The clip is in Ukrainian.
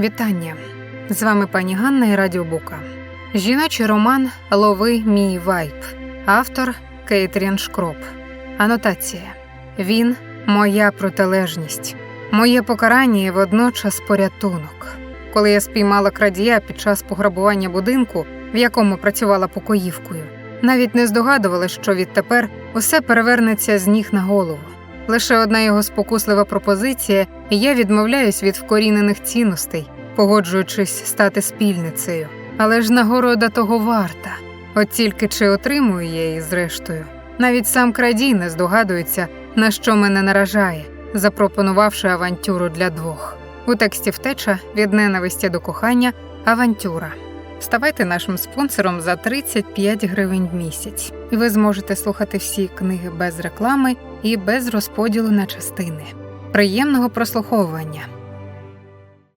Вітання! З вами пані Ганна і Радіобука. Жіночий роман Лови мій вайб. Автор Кейтрін Шкроп. Анотація. Він моя протилежність, моє покарання і водночас порятунок. Коли я спіймала крадія під час пограбування будинку, в якому працювала покоївкою, навіть не здогадувалась, що відтепер усе перевернеться з ніг на голову. Лише одна його спокуслива пропозиція, і я відмовляюсь від вкорінених цінностей, погоджуючись стати спільницею. Але ж нагорода того варта. От тільки чи отримую я її зрештою. Навіть сам крадій не здогадується, на що мене наражає, запропонувавши авантюру для двох. У тексті втеча від ненависті до кохання авантюра. Ставайте нашим спонсором за 35 гривень в місяць, і ви зможете слухати всі книги без реклами і без розподілу на частини. Приємного прослуховування!